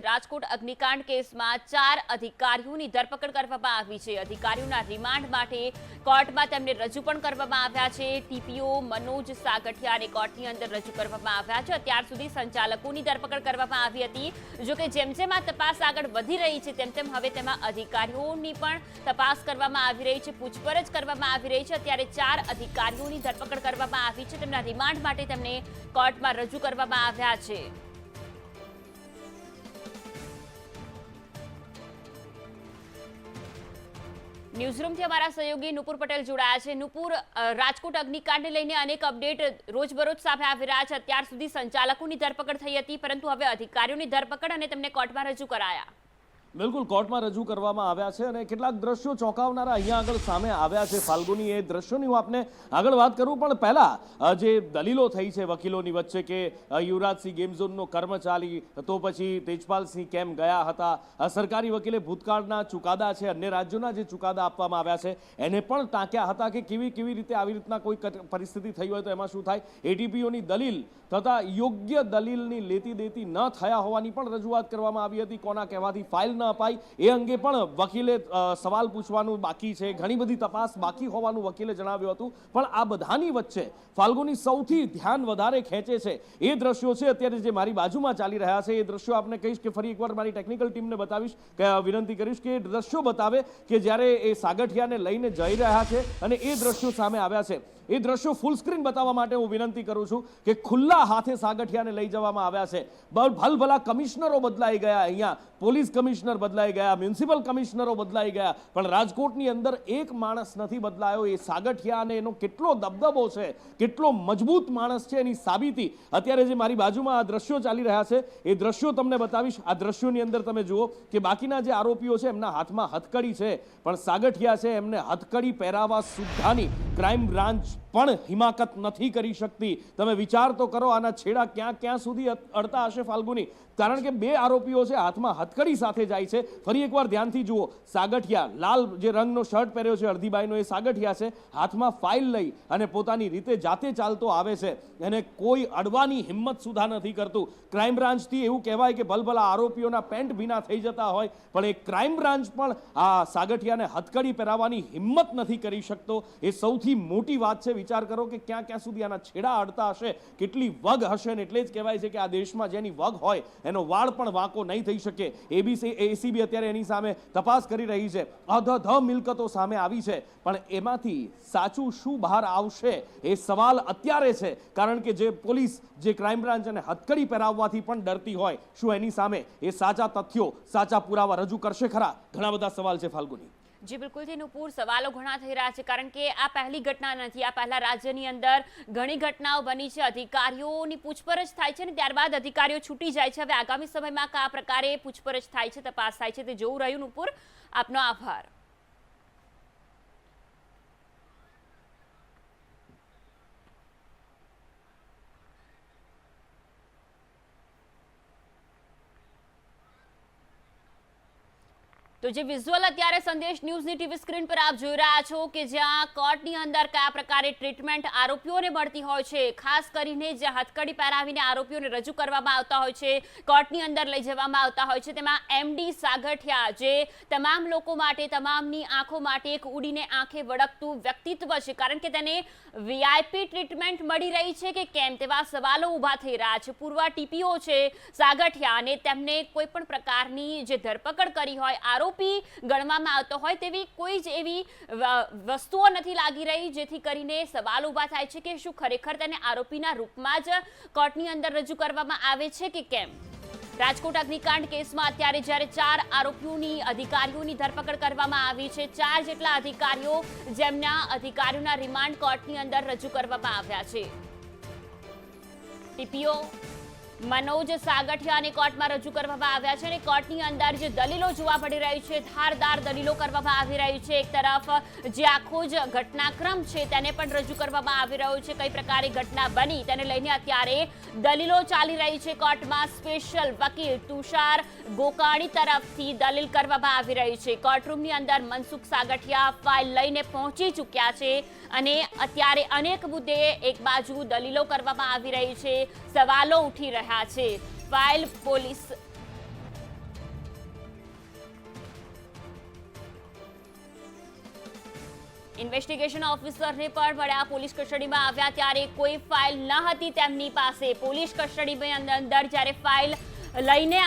રાજકોટ અગ્નિકાંડ કેસમાં ચાર અધિકારીઓની ધરપકડ કરવામાં આવી છે. અધિકારીઓના રિમાન્ડ માટે કોર્ટમાં તેમને રજૂ પણ કરવામાં આવ્યા છે. ટીપીઓ મનોજ સાગઠિયાને કોર્ટની અંદર રજૂ કરવામાં આવ્યા છે. અત્યાર સુધી સંચાલકોની ધરપકડ કરવામાં આવી હતી. જોકે જેમ જેમ આ તપાસ આગળ વધી રહી છે, તેમ તેમ હવે તેમાં અધિકારીઓની પણ તપાસ કરવામાં આવી રહી છે. પૂછપરછ કરવામાં આવી રહી છે. અત્યારે ચાર અધિકારીઓની ધરપકડ કરવામાં આવી છે. તેમના રિમાન્ડ માટે તેમને કોર્ટમાં રજૂ કરવામાં આવ્યા છે. ન્યૂઝરૂમથી અમારા સહયોગી નુપુર પટેલ જોડાયા છે. નુપુર રાજકોટ અગ્નિકાંડને લઈને અનેક અપડેટ રોજબરોજ સામે આવી રહ્યા છે. અત્યાર સુધી સંચાલકોની ધરપકડ થઈ હતી, પરંતુ હવે અધિકારીઓની ધરપકડ અને તેમને કોર્ટમાં રજૂ કરાયા. બિલકુલ કોર્ટમાં રજૂ કરવામાં આવ્યા છે અને કેટલાક દ્રશ્યો ચોંકાવનારા અહીંયા આગળ સામે આવ્યા છે. ફાલ્ગુની એ દ્રશ્યોની હું આપને આગળ વાત કરું, પણ પહેલા જે દલીલો થઈ છે વકીલોની વચ્ચે કે યુવરાજસિંહ ગેમ ઝોનનો કર્મચારી તો પછી તેજપાલસિંહ કેમ ગયા હતા? સરકારી વકીલે ભૂતકાળના ચુકાદા છે, અન્ય રાજ્યોના જે ચુકાદા આપવામાં આવ્યા છે, એને પણ ટાંક્યા હતા કે કેવી કેવી રીતે આવી રીતના કોઈ પરિસ્થિતિ થઈ હોય તો એમાં શું થાય? એટીપીઓની દલીલ તથા યોગ્ય દલીલની લેતી દેતી ન થયા હોવાની પણ રજૂઆત કરવામાં આવી હતી. કોના કહેવાથી? ફાઇલ ન અપાઈ એ અંગે પણ વકીલે સવાલ પૂછવાનું બાકી છે. ઘણી બધી તપાસ બાકી હોવાનું વકીલે જણાવ્યું હતું. પણ આ બધાની વચ્ચે ફાલ્ગુની સૌથી ધ્યાન વધારે ખેંચે છે. એ દ્રશ્યો છે અત્યારે જે મારી બાજુમાં ચાલી રહ્યા છે. એ દ્રશ્યો આપને કહીશ કે ફરી એકવાર મારી ટેકનિકલ ટીમને બતાવીશ વિનંતી કરીશ કે એ દ્રશ્યો બતાવે કે જ્યારે એ સાગઠિયાને લઈને જઈ રહ્યા છે અને એ દ્રશ્યો સામે આવ્યા છે. એ દ્રશ્યો ફૂલ સ્ક્રીન બતાવવા માટે હું વિનંતી કરું છું કે ખુલ્લા હાથે સાગઠિયાને લઈ જવામાં આવ્યા છે. ભલભલા કમિશનરો બદલાઈ ગયા અહીંયા. પોલીસ કમિશનર બદલાઈ ગયા, મ્યુનિસિપલ કમિશનરો બદલાઈ ગયા, પણ રાજકોટની અંદર એક માણસ નથી બદલાયો. એ સાગઠિયાને એનો કેટલો દબદબો છે, કેટલો મજબૂત માણસ છે એની સાબિતી. અત્યારે જે મારી બાજુમાં આ દ્રશ્યો ચાલી રહ્યા છે, એ દ્રશ્યો તમને બતાવીશ. આ દ્રશ્યોની અંદર તમે જુઓ કે બાકીના જે આરોપીઓ છે, એમના હાથમાં હથકડી છે. પણ સાગઠિયા છે, એમને હથકડી પહેરાવા સુદ્ધાની ક્રાઇમ બ્રાન્ચ પણ હિમાકત નથી કરી શકતી. તમે વિચાર તો કરો, આના છેડા ક્યાં ક્યાં સુધી અડતા હશે ફાલ્ગુની? કારણ કે બે આરોપીઓ છે, હાથમાં હથકડી સાથે જાય છે. ફરી એકવાર ધ્યાનથી જુઓ. સાગઠિયા, લાલ જે રંગનો શર્ટ પહેર્યો છે અડધીબાઈનો એ સાગઠિયા છે, હાથમાં ફાઇલ લઈ અને પોતાની રીતે જાતે ચાલતો આવે છે. એને કોઈ અડવાની હિંમત સુધા નથી કરતું. ક્રાઇમ બ્રાન્ચથી એવું કહેવાય કે ભલભલા આરોપીઓના પેન્ટ ભીના થઈ જતા હોય, પણ એ ક્રાઇમ બ્રાન્ચ પણ આ સાગઠિયાને હથકડી પહેરાવવાની હિંમત નથી કરી શકતો. એ સૌથી મોટી વાત છે વિચાર કરો કે ક્યાં ક્યાં સુધી આના છેડા અડતા હશે, કેટલી વગ હશે ને એટલે જ કહેવાય છે કે આ દેશમાં જેની વગ હોય, એનો વાળ પણ વાંકો નહીં થઈ શકે. એબીસી એસીબી અત્યારે એની સામે તપાસ કરી રહી છે. અધધ મિલકતો સામે આવી છે. પણ એમાંથી સાચું શું બહાર આવશે એ સવાલ અત્યારે છે. કારણ કે જે પોલીસ, જે ક્રાઇમ બ્રાન્ચ અને હથકડી પહેરાવવાથી પણ ડરતી હોય, શું એની સામે એ સાચા તથ્યો, સાચા પુરાવા રજૂ કરશે ખરા? ઘણા બધા સવાલ છે ફાલ્ગુની. જી બિલકુલથી નુપુર, સવાલો ઘણા થઈ રહ્યા છે, કારણ કે આ પહેલી ઘટના નથી. આ પહેલા રાજ્યની અંદર ઘણી ઘટનાઓ બની છે. અધિકારીઓની પૂછપરછ થાય છે ને ત્યારબાદ અધિકારીઓ છૂટી જાય છે. હવે આગામી સમયમાં કયા પ્રકારે પૂછપરછ થાય છે, તપાસ થાય છે તે જોવું રહ્યું. નુપુર, આપનો આભાર. તો જે વિઝ્યુઅલ અત્યારે સંદેશ ન્યૂઝની ટીવી સ્ક્રીન પર આપ જોઈ રહ્યા છો કે જ્યાં કોર્ટની અંદર કયા પ્રકારે ટ્રીટમેન્ટ આરોપીઓને મળતી હોય છે, ખાસ કરીને જે હથકડી પહેરાવીને આરોપીઓને રજૂ કરવામાં આવતા હોય છે, કોર્ટની અંદર લઈ જવામાં આવતા હોય છે, તેમાં એમડી સાગઠિયા, જે તમામ લોકો માટે, તમામની આંખો માટે એક ઉડીને આંખે વળગતું વ્યક્તિત્વ છે, કારણ કે તેને વીઆઈપી ટ્રીટમેન્ટ મળી રહી છે કે કેમ, તેવા સવાલો ઊભા થઈ રહ્યા છે. પૂર્વ ટીપીઓ છે સાગઠિયા અને તેમને કોઈ પણ પ્રકારની જે ધરપકડ કરી હોય, આરોપી ગણવામાં આવતો હોય તેવી કોઈ જ એવી વસ્તુઓ નથી લાગી રહી જેથી કરીને સવાલ ઊભા થાય છે કે શું ખરેખર તેને આરોપીના રૂપમાં જ કોર્ટની અંદર રજૂ કરવામાં આવે છે કે કેમ? રાજકોટ અગ્નિકાંડ કેસમાં અત્યારે જ્યારે ચાર આરોપીઓની અધિકારીઓની ધરપકડ કરવામાં આવી છે, ચાર જેટલા અધિકારીઓ જેમના અધિકારીઓના રિમાન્ડ કોર્ટની અંદર રજૂ કરવામાં આવ્યા છે. ટીપીઓ મનોજ સાગઠિયાને કોર્ટમાં રજૂ કરવામાં આવ્યા છે અને કોર્ટની અંદર જે દલીલો જોવા મળી રહી છે, ધારદાર દલીલો કરવામાં આવી રહી છે. એક તરફ જે આખો જ ઘટનાક્રમ છે તેને પણ રજૂ કરવામાં આવી રહ્યો છે, કઈ પ્રકારે ઘટના બની તેને લઈને અત્યારે દલીલો ચાલી રહી છે. કોર્ટમાં સ્પેશિયલ વકીલ તુષાર ગોકાણી તરફથી દલીલ કરવામાં આવી રહી છે. કોર્ટરૂમની અંદર મનસુખ સાગઠિયા ફાઇલ લઈને પહોંચી ચૂક્યા છે અને અત્યારે અનેક મુદ્દે એક બાજુ દલીલો કરવામાં આવી રહી છે. સવાલો ઉઠી રહ્યા રહ્યા છે. ફાઇલ પોલીસ ઇન્વેસ્ટિગેશન ઓફિસરને પણ વડા પોલીસ કસ્ટડીમાં આવ્યા ત્યારે કોઈ ફાઇલ ન હતી તેમની પાસે. પોલીસ કસ્ટડીમાં અંદર જ્યારે ફાઇલ લઈને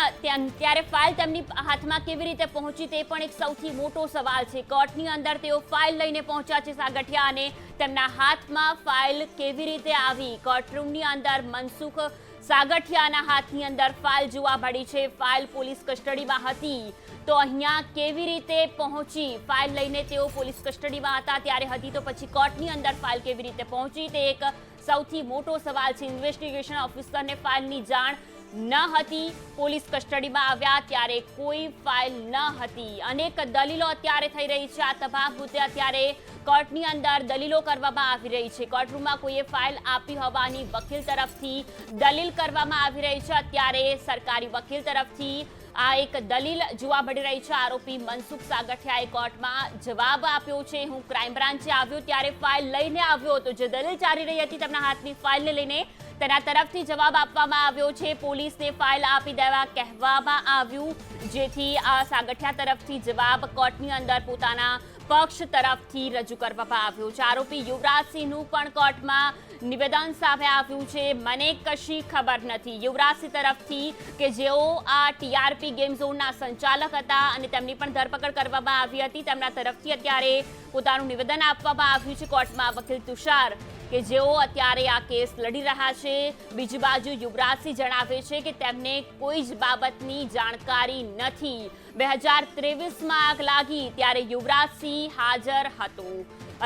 ત્યારે ફાઇલ તેમની હાથમાં કેવી રીતે પહોંચી તે પણ એક સૌથી મોટો સવાલ છે. કોર્ટની અંદર તેઓ ફાઇલ લઈને પહોંચ્યા છે સાગઠિયા અને તેમના હાથમાં ફાઇલ કેવી રીતે આવી? કોર્ટરૂમની અંદર મનસુખ સાગઠિયાના હાથની અંદર ફાઇલ જોવા મળી છે. ફાઇલ પોલીસ કસ્ટડીમાં હતી. તો અહીંયા કેવી રીતે પહોંચી? ફાઇલ લઈને તેઓ પોલીસ કસ્ટડીમાં હતા, ત્યારે હતી. તો પછી કોર્ટની અંદર ફાઇલ કેવી રીતે પહોંચી? તે એક સૌથી મોટો સવાલ છે. ઇન્વેસ્ટિગેશન ઓફિસરને ફાઇલની જાણ ન હતી. પોલીસ કસ્ટડીમાં આવ્યા ત્યારે કોઈ ફાઇલ ન હતી. અનેક દલીલો અત્યારે થઈ રહી છે. આ તમામ મુદ્દે અત્યારે કોર્ટની અંદર દલીલો કરવામાં આવી રહી છે. કોર્ટરૂમમાં કોઈએ ફાઇલ આપી હોવાની વકીલ તરફથી દલીલ કરવામાં આવી રહી છે. અત્યારે સરકારી વકીલ તરફથી આ એક દલીલ જોવા મળી રહી છે. આરોપી મનસુખ સાગઠિયાએ કોર્ટમાં જવાબ આપ્યો છે. હું ક્રાઇમ બ્રાન્ચે આવ્યો ત્યારે ફાઇલ લઈને આવ્યો હતો. જે દલીલ ચાલી રહી હતી, તેમના હાથની ફાઇલને લઈને તેના તરફથી જવાબ આપવામાં આવ્યો છે. પોલીસને ફાઇલ આપી દેવા કહેવામાં આવ્યું, જેથી આ સાગઠિયા તરફથી જવાબ કોર્ટની અંદર પોતાના પક્ષ તરફથી રજૂ કરવામાં આવ્યો છે. આરોપી યુવરાજસિંહનું પણ કોર્ટમાં નિવેદન સામે આવ્યું છે. મને કશી ખબર નથી. યુવરાજસિંહ તરફથી કે જેઓ આ ટીઆરપી ગેમ ઝોનના સંચાલક હતા અને તેમની પણ ધરપકડ કરવામાં આવી હતી, તેમના તરફથી અત્યારે પોતાનું નિવેદન આપવામાં આવ્યું છે. કોર્ટમાં વકીલ તુષાર કે જેઓ અત્યારે આ કેસ લડી રહ્યા છે. બીજી બાજુ યુવરાજસિંહ જણાવે છે કે તેમને કોઈ જ બાબતની જાણકારી નથી. બે હજાર ત્રેવીસમાં આગ લાગી ત્યારે યુવરાજસિંહ હાજર હતો.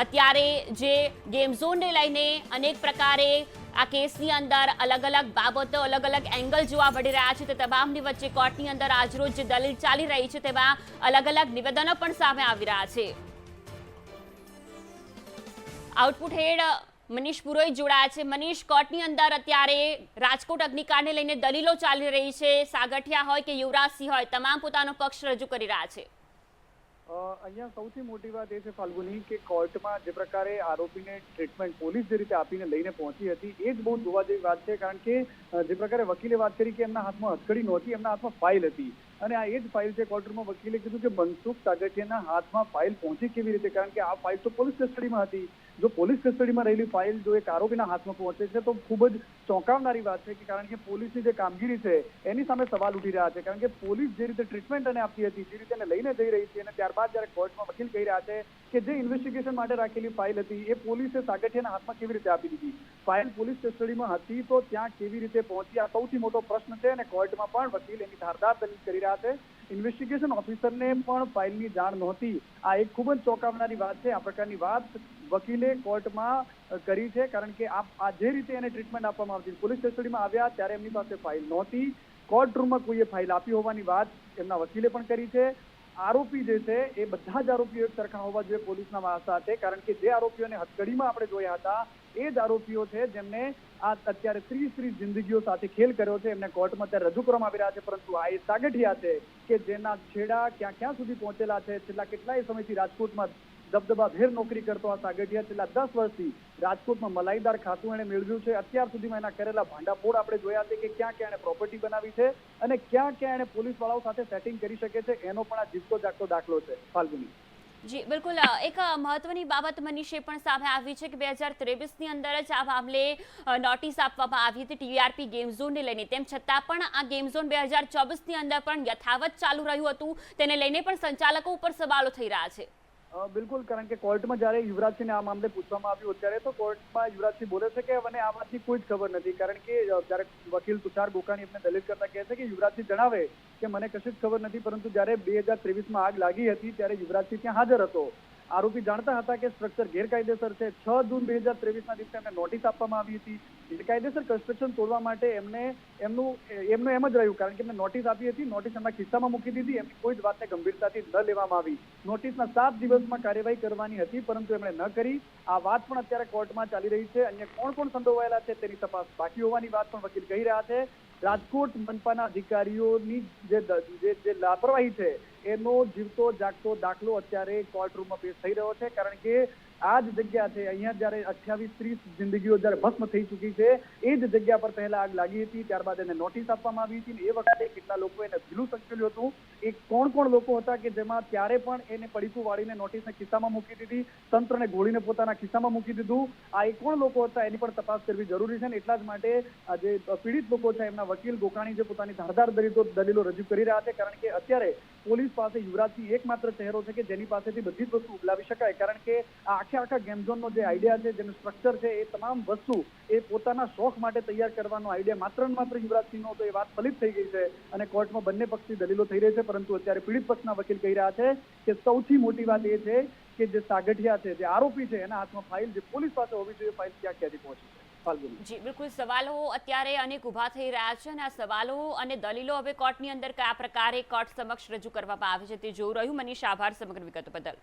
અત્યારે જે ગેમ ઝોનને લઈને અનેક પ્રકારે આ કેસની અંદર અલગ અલગ બાબતો, અલગ અલગ એંગલ જોવા મળી રહ્યા છે. તે તમામની વચ્ચે કોર્ટની અંદર આજરોજ જે દલીલ ચાલી રહી છે તેમાં અલગ અલગ નિવેદનો પણ સામે આવી રહ્યા છે. આઉટપુટ હેડ મનીષ પુરોહિત જોડાયા છે. મનીષ, કોર્ટની અંદર અત્યારે રાજકોટ અગ્નિકાંડને લઈને દલીલો ચાલી રહી છે. સાગઠિયા હોય કે યુવરાજસિંહ હોય, તમામ પોતાનો પક્ષ રજૂ કરી રહ્યા છે. અહીંયા સૌથી મોટી વાત એ છે ફાલ્ગુની કે કોર્ટમાં જે પ્રકારે આરોપીને ટ્રીટમેન્ટ પોલીસ જે રીતે આપીને લઈને પહોંચી હતી, એ જ બહુ જોવા જેવી વાત છે. કારણ કે જે પ્રકારે વકીલે વાત કરી કે એમના હાથમાં હથકડી નહોતી, એમના હાથમાં ફાઇલ હતી. અને આ એ જ ફાઇલ છે કોર્ટરૂમમાં વકીલે કીધું કે મનસુખ સાગઠિયાના હાથમાં ફાઇલ પહોંચી કેવી રીતે? કારણ કે આ ફાઇલ તો પોલીસ કસ્ટડીમાં હતી. જો પોલીસ કસ્ટડીમાં રહેલી ફાઇલ જો એક આરોપીના હાથમાં પહોંચે છે, તો ખૂબ જ ચોંકાવનારી વાત છે કે કારણ કે પોલીસની જે કામગીરી છે, એની સામે સવાલ ઉઠી રહ્યા છે. કારણ કે પોલીસ જે રીતે ટ્રીટમેન્ટ એને આપતી હતી, જે રીતે એને લઈને જઈ રહી છે, અને ત્યારબાદ જ્યારે કોર્ટમાં વકીલ કહી રહ્યા છે કે જે ઇન્વેસ્ટિગેશન માટે રાખેલી ફાઇલ હતી, એ પોલીસે સાગઠિયાના હાથમાં કેવી રીતે આપી દીધી? ફાઇલ પોલીસ કસ્ટડીમાં હતી તો ત્યાં કેવી રીતે પહોંચી? આ સૌથી મોટો પ્રશ્ન છે અને કોર્ટમાં પણ વકીલ એની ધારદાર દલીલ કરી રહ્યા છે. ઇન્વેસ્ટિગેશન ઓફિસરને પણ ફાઇલની જાણ નહોતી. આ એક ખૂબ જ ચોંકાવનારી વાત છે. આ પ્રકારની વાત વકીલે કોર્ટમાં કરી છે કારણ કે આ જે રીતે એને ટ્રીટમેન્ટ આપવામાં આવતી પોલીસ કસ્ટડીમાં આવ્યા ત્યારે એમની પાસે ફાઇલ નહોતી. કોર્ટ રૂમમાં કોઈએ ફાઇલ આપી હોવાની વાત એમના વકીલે પણ કરી છે. આરોપી જે છે એ બધા જ આરોપીઓ એક સરખા હોવા જોઈએ પોલીસના સાથે કારણ કે જે આરોપીઓને હથકડીમાં આપણે જોયા હતા, એ જ આરોપીઓ છે જેમને આ અત્યારે ત્રીસ ત્રીસ જિંદગીઓ સાથે ખેલ કર્યો છે, એમને કોર્ટમાં અત્યારે રજૂ કરવામાં આવી રહ્યા છે, પરંતુ આ એ સાગઠિયા છે કે જેના છેડા ક્યાં ક્યાં સુધી પહોંચેલા છે, છેલ્લા કેટલાય સમયથી રાજકોટમાં દબદબાભેર નોકરી કરતો આ સાગઠિયા છેલ્લા દસ વર્ષથી રાજકોટમાં મલાઈદાર ખાતું એણે મેળવ્યું છે. અત્યાર સુધીમાં એના કરેલા ભાંડાફોડ આપણે જોયા છે કે ક્યાં ક્યાં એણે પ્રોપર્ટી બનાવી છે અને ક્યાં ક્યાં એણે પોલીસવાળાઓ સાથે સેટિંગ કરી શકે છે. એનો પણ આ જીવતો જાગતો દાખલો છે. ફાલ્ગુની. જી, બિલકુલ એક મહત્વની બાબત મનીષે પણ સામે આવી છે કે બે હજાર ત્રેવીસની અંદર જ આ મામલે નોટિસ આપવામાં આવી હતી ટીઆરપી ગેમ ઝોનને લઈને. તેમ છતાં પણ આ ગેમ ઝોન બે હજાર ચોવીસની અંદર પણ યથાવત ચાલુ રહ્યું હતું. તેને લઈને પણ સંચાલકો ઉપર સવાલો થઈ રહ્યા છે. બિલકુલ, કારણ કે કોર્ટમાં જ્યારે યુવરાજસિંહને આ મામલે પૂછવામાં આવ્યું ત્યારે તો કોર્ટમાં યુવરાજસિંહ બોલે છે કે મને આ વાતની કોઈ જ ખબર નથી, કારણ કે જ્યારે વકીલ તુષાર ગોકાણી એમને દલીલ કરતા કહે છે કે યુવરાજસિંહ જણાવે કે મને કશું જ ખબર નથી, પરંતુ જ્યારે બે હજાર ત્રેવીસમાં આગ લાગી હતી, ત્યારે યુવરાજસિંહ ત્યાં હાજર હતો. આરોપી જાણતા હતા કે સ્ટ્રક્ચર ગેરકાયદેસર છે. છ જૂન બે હજાર ત્રેવીસના દિવસે એમને નોટિસ આપવામાં આવી હતી. ગેરકાયદેસર કન્સ્ટ્રક્શન તોડવા માટે એમને એમનું એમનું એમ જ રહ્યું. કારણ કે એમને નોટિસ આપી હતી નોટિસ એમના ખિસ્સામાં મૂકી દીધી. એમની કોઈ જ વાતને ગંભીરતાથી ન લેવામાં આવી. નોટિસના સાત દિવસમાં કાર્યવાહી કરવાની હતી, પરંતુ એમણે ન કરી. આ વાત પણ અત્યારે કોર્ટમાં ચાલી રહી છે. અન્ય કોણ કોણ સંડોવાયેલા છે તેની તપાસ બાકી હોવાની વાત પણ વકીલ કહી રહ્યા છે. રાજકોટ મનપાના અધિકારીઓની જે જે જે લાપરવાહી છે, એનો જીવતો જાગતો દાખલો અત્યારે કોર્ટ રૂમમાં પેશ થઈ રહ્યો છે. કારણ કે આ જ જગ્યા છે. અહીંયા જ્યારે અઠ્યાવીસ ત્રીસ જિંદગીઓ જ્યારે ભસ્મ થઈ ચૂકી છે, એ જ જગ્યા પર પહેલા આગ લાગી હતી. ત્યારબાદ એને નોટિસ આપવામાં આવી હતી એ વખતે કેટલા લોકો એને ભીલું સંકેલ્યું હતું. એક કોણ કોણ લોકો હતા કે જેમાં ત્યારે પણ એને પડીકું વાળીને નોટિસને ખિસ્સામાં મૂકી દીધી, તંત્રને ગોળીને પોતાના ખિસ્સામાં મૂકી દીધું. આ એ કોણ લોકો હતા એની પણ તપાસ કરવી જરૂરી છે ને એટલા જ માટે જે પીડિત લોકો છે એમના વકીલ ગોકાણી જે પોતાની ધારદાર દલીલો દલીલો રજૂ કરી રહ્યા છે, કારણ કે અત્યારે પોલીસ પાસે યુવરાજસિંહ એકમાત્ર ચહેરો છે કે જેની પાસેથી બધી જ વસ્તુ ઉપલાવી શકાય. કારણ કે આ આખે આખા ગેમઝોનનો જે આઈડિયા છે, જેનું સ્ટ્રક્ચર છે, એ તમામ વસ્તુ એ પોતાના શોખ માટે તૈયાર કરવાનો આઈડિયા માત્ર ને માત્ર યુવરાજસિંહનો તો એ વાત ફલિત થઈ ગઈ છે. અને કોર્ટમાં બંને પક્ષની દલીલો થઈ રહી છે, પરંતુ અત્યારે પીડિત પક્ષના વકીલ કહી રહ્યા છે કે સૌથી મોટી વાત એ છે કે જે સાગઠિયા છે, જે આરોપી છે, એના હાથમાં ફાઇલ જે પોલીસ પાસે હોવી જોઈએ ફાઇલ ક્યાં ક્યાંથી પહોંચી છે જી, બિલકુલ. સવાલો અત્યારે અનેક ઊભા થઈ રહ્યા છે અને આ સવાલો અને દલીલો હવે કોર્ટની અંદર કયા પ્રકારે કોર્ટ સમક્ષ રજૂ કરવામાં આવે છે તે જોઈ રહ્યું. મનીષ, આભાર સમગ્ર વિગતો બદલ.